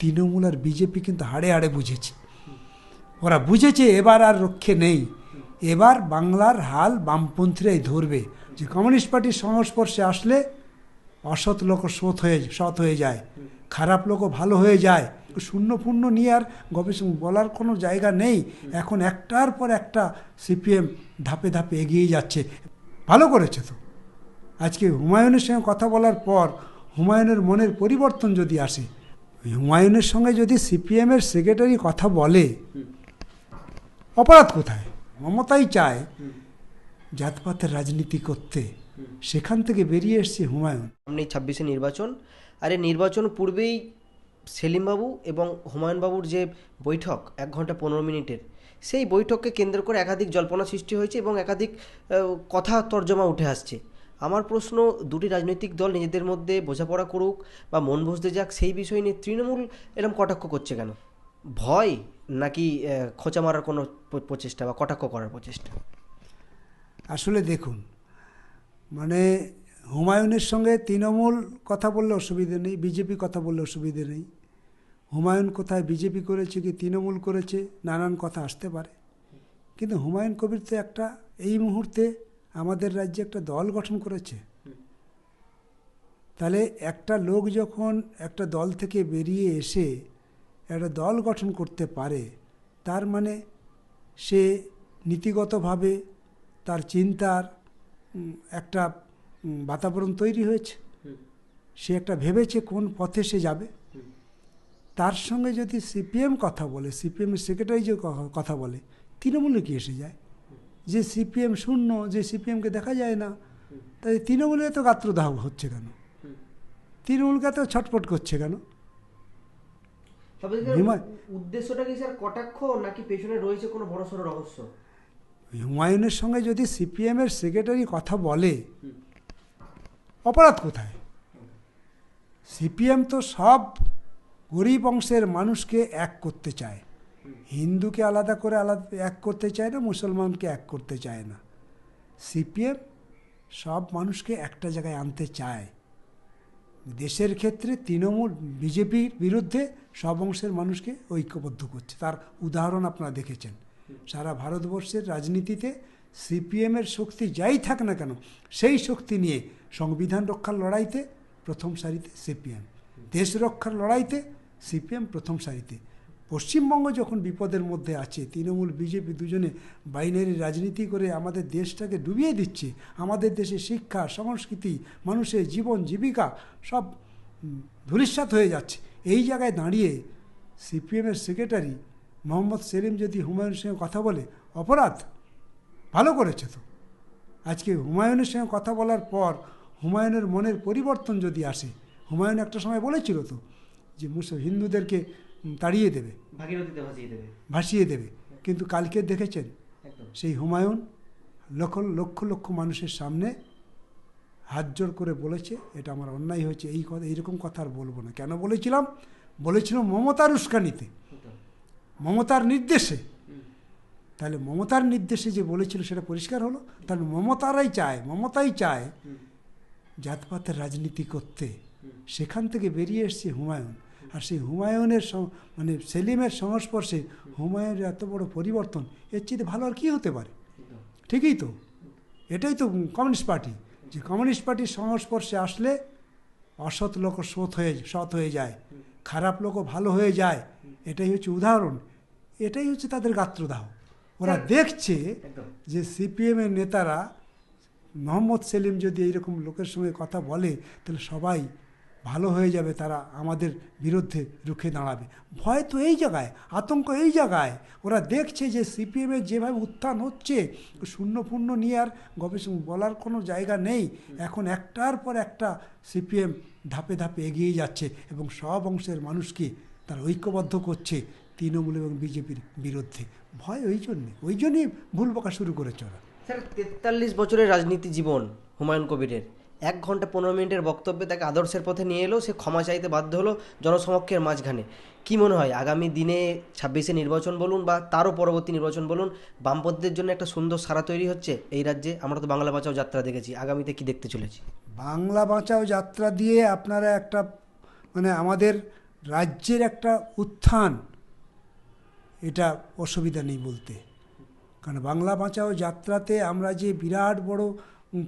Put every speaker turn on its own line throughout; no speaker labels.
তৃণমূল আর BJP কিন্তু হাড়ে হাড়ে বুঝেছে। ওরা বুঝেছে এবার আর রক্ষে নেই। এবার বাংলার হাল বামপন্থীরাই ধরবে। যে কমিউনিস্ট পার্টির সংস্পর্শে আসলে অসৎ লোক সৎ হয়ে সৎ হয়ে যায়। খারাপ লোকও ভালো হয়ে যায়। শূন্য পূর্ণ নিয়ে আর গবেষণা বলার কোনো জায়গা নেই। এখন একটার পর একটা সিপিএম ধাপে ধাপে এগিয়ে যাচ্ছে। ভালো করেছে তো। আজকে হুমায়ুনের সঙ্গে কথা বলার পর হুমায়ুনের মনের পরিবর্তন যদি আসে হুমায়ুনের সঙ্গে যদি সিপিএমের সেক্রেটারি কথা বলে, অপরাধ কোথায়? মমতাই চায় জাতপাতের রাজনীতি করতে। সেখান থেকে বেরিয়ে এসছে হুমায়ুন।
সামনেই ছাব্বিশে নির্বাচন। আর এই নির্বাচন পূর্বেই সেলিমবাবু এবং হুমায়ুনবাবুর যে বৈঠক, এক ঘণ্টা পনেরো মিনিটের, সেই বৈঠককে কেন্দ্র করে একাধিক জল্পনা সৃষ্টি হয়েছে এবং একাধিক কথা তর্জমা উঠে আসছে। আমার প্রশ্ন, দুটি রাজনৈতিক দল নিজেদের মধ্যে বোঝাপড়া করুক বা মন বুঝতে যাক, সেই বিষয় নিয়ে তৃণমূল এরম কটাক্ষ করছে কেন? ভয় নাকি খোঁচা মারার কোনো প্রচেষ্টা বা কটাক্ষ করার প্রচেষ্টা?
আসলে দেখুন মানে হুমায়ুনের সঙ্গে তৃণমূল কথা বললে অসুবিধে নেই, বিজেপি কথা বললে অসুবিধে নেই। হুমায়ুন কোথায়, বিজেপি করেছে কি তৃণমূল করেছে, নানান কথা আসতে পারে। কিন্তু হুমায়ুন কবির তো একটা, এই মুহূর্তে আমাদের রাজ্যে একটা দল গঠন করেছে। তাহলে একটা লোক যখন একটা দল থেকে বেরিয়ে এসে একটা দল গঠন করতে পারে, তার মানে সে নীতিগতভাবে তার চিন্তার একটা বাতাবরণ তৈরি হয়েছে। সে একটা ভেবেছে কোন পথে সে যাবে। তার সঙ্গে যদি সিপিএম কথা বলে, সিপিএমের সেক্রেটারি যে কথা বলে, তৃণমূলে কি এসে যায়? যে সিপিএম শূন্য যে সিপিএমকে দেখা যায় না তাই তৃণমূলে এত গাত্রদাহ হচ্ছে কেন? তৃণমূলকে এত ছটপট করছে কেন?
উদ্দেশ্যটা কি স্যার কটাক্ষ নাকি পেছনে রয়েছে কোনো বড়সড় রহস্য?
হুমায়ুনের সঙ্গে যদি সিপিএমের সেক্রেটারি কথা বলে অপরাধ কোথায়? সিপিএম তো সব গরিব অংশের মানুষকে এক করতে চায়। হিন্দুকে আলাদা করে আলাদা এক করতে চায় না, মুসলমানকে এক করতে চায় না। সিপিএম সব মানুষকে একটা জায়গায় আনতে চায়। দেশের ক্ষেত্রে তৃণমূল, বিজেপির বিরুদ্ধে সব অংশের মানুষকে ঐক্যবদ্ধ করছে। তার উদাহরণ আপনারা দেখেছেন। সারা ভারতবর্ষের রাজনীতিতে সিপিএমের শক্তি যাই থাক না কেন, সেই শক্তি নিয়ে সংবিধান রক্ষার লড়াইতে প্রথম সারিতে সিপিএম। দেশ রক্ষার লড়াইতে সিপিএম প্রথম সারিতে। পশ্চিমবঙ্গ যখন বিপদের মধ্যে আছে, তৃণমূল, বিজেপি দুজনে বাইনারি রাজনীতি করে আমাদের দেশটাকে ডুবিয়ে দিচ্ছে, আমাদের দেশে শিক্ষা, সংস্কৃতি, মানুষের জীবন, জীবিকা সব ধূলিসাৎ হয়ে যাচ্ছে। এই জায়গায় দাঁড়িয়ে সিপিএমের সেক্রেটারি মোহাম্মদ সেলিম যদি হুমায়ুনের সঙ্গে কথা বলে, অপরাধ ভালো করেছে তো। আজকে হুমায়ুনের সঙ্গে কথা বলার পর হুমায়ুনের মনের পরিবর্তন যদি আসে, হুমায়ুন একটা সময় বলেছিল তো, যে মুসল হিন্দুদেরকে তাড়িয়ে দেবে।
ভাসিয়ে দেবে।
কিন্তু কালকে দেখেছেন সেই হুমায়ুন লক্ষ লক্ষ লক্ষ মানুষের সামনে হাত জোর করে বলেছে এটা আমার অন্যায় হয়েছে এই কথা এইরকম কথা আর বলব না। কেন বলেছিলাম? বলেছিলাম মমতার উস্কানিতে। মমতার নির্দেশে। তাহলে মমতার নির্দেশে যে বলেছিল সেটা পরিষ্কার হলো? তাহলে মমতারাই চায় মমতাই চায় জাতপাতের রাজনীতি করতে। সেখান থেকে বেরিয়ে এসছে হুমায়ুন। আর সেই হুমায়ুনের মানে সেলিমের সংস্পর্শে হুমায়ুনের এত বড় পরিবর্তন এর চেয়ে ভালো আর কী হতে পারে? ঠিকই তো। এটাই তো কমিউনিস্ট পার্টি। যে কমিউনিস্ট পার্টির সংস্পর্শে আসলে অসৎ লোক সৎ হয়ে সৎ হয়ে যায় খারাপ লোকও ভালো হয়ে যায় এটাই হচ্ছে উদাহরণ। এটাই হচ্ছে তাদের গাত্রদাহ। ওরা দেখছে যে সিপিএমের নেতারা মোহাম্মদ সেলিম যদি এইরকম লোকের সঙ্গে কথা বলে তাহলে সবাই ভালো হয়ে যাবে, তারা আমাদের বিরুদ্ধে রুখে দাঁড়াবে। ভয় তো এই জায়গায়, আতঙ্ক এই জায়গায়। ওরা দেখছে যে সিপিএমের যেভাবে উত্থান হচ্ছে, শূন্য পূর্ণ নিয়ে আর গবেষণা বলার কোনো জায়গা নেই। এখন একটার পর একটা সিপিএম ধাপে ধাপে এগিয়ে যাচ্ছে এবং সব অংশের মানুষকে তারা ঐক্যবদ্ধ করছে তৃণমূল এবং বিজেপির বিরুদ্ধে। ভয় ওই জন্যে, ওই জন্যই ভুল বকা শুরু করেছে ওরা।
স্যার, তেতাল্লিশ বছরের রাজনীতি জীবন হুমায়ুন কবিরের। এক ঘণ্টা পনেরো মিনিটের বক্তব্যে তাকে আদর্শের পথে নিয়ে এলো, সে ক্ষমা চাইতে বাধ্য হলো জনসমক্ষের মাঝখানে। কি মনে হয়, আগামী দিনে ছাব্বিশে নির্বাচন বলুন বা তারও পরবর্তী নির্বাচন বলুন, বামপন্থীদের জন্য একটা সুন্দর সারা তৈরি হচ্ছে এই রাজ্যে? আমরা তো বাংলা বাঁচাও যাত্রা দেখেছি, আগামীতে কি দেখতে চলেছি?
বাংলা বাঁচাও যাত্রা দিয়ে আপনারা একটা মানে আমাদের রাজ্যের একটা উত্থান, এটা অসুবিধা নেই বলতে। কারণ বাংলা বাঁচাও যাত্রাতে আমরা যে বিরাট বড়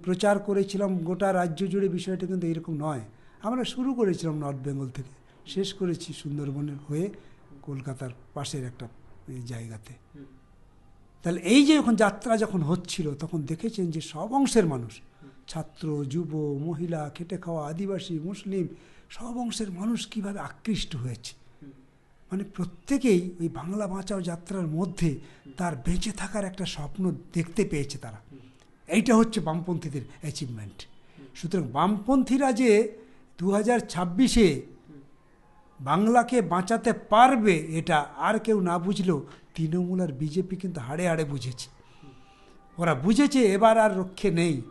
প্রচার করেছিলাম, গোটা রাজ্য জুড়ে বিষয়টা কিন্তু এরকম নয়। আমরা শুরু করেছিলাম নর্থ বেঙ্গল থেকে। শেষ করেছি সুন্দরবনের হয়ে কলকাতার পাশের একটা জায়গাতে। তাহলে এই যে যখন যাত্রা যখন হচ্ছিল, তখন দেখেছেন যে সব অংশের মানুষ, ছাত্র, যুব, মহিলা, খেটে খাওয়া, আদিবাসী, মুসলিম, সব অংশের মানুষ কীভাবে আকৃষ্ট হয়েছে। মানে প্রত্যেকেই ওই বাংলা বাঁচাও যাত্রার মধ্যে তার বেঁচে থাকার একটা স্বপ্ন দেখতে পেয়েছে তারা। এইটা হচ্ছে বামপন্থীদের অ্যাচিভমেন্ট সুতরাং বামপন্থীরা যে দু হাজার ছাব্বিশে বাংলাকে বাঁচাতে পারবে, এটা আর কেউ না বুঝলেও তৃণমূল আর বিজেপি কিন্তু হাড়ে হাড়ে বুঝেছে। ওরা বুঝেছে এবার আর রক্ষে নেই।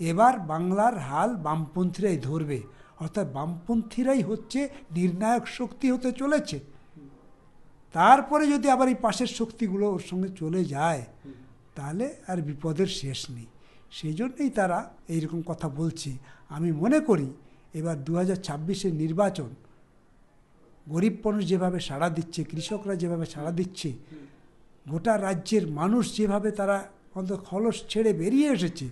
এবার বাংলার হাল বামপন্থীরাই ধরবে। অর্থাৎ বামপন্থীরাই হচ্ছে নির্ণায়ক শক্তি হতে চলেছে। তারপরে যদি আবার এই পাশের শক্তিগুলো ওর সঙ্গে চলে যায়, তাহলে আর বিপদের শেষ নেই। সেই জন্যই তারা এইরকম কথা বলছে। আমি মনে করি এবার দু হাজার নির্বাচন গরিব মানুষ যেভাবে সাড়া দিচ্ছে, কৃষকরা যেভাবে সাড়া দিচ্ছে, গোটা রাজ্যের মানুষ যেভাবে তারা অন্তত খলস ছেড়ে বেরিয়ে এসেছে,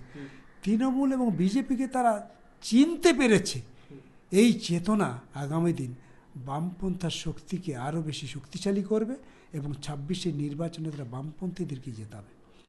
তৃণমূল এবং বিজেপিকে তারা চিনতে পেরেছে। এই চেতনা আগামী দিন বামপন্থার শক্তিকে আরও বেশি শক্তিশালী করবে এবং ছাব্বিশের নির্বাচনে তারা বামপন্থীদেরকে জেতাবে।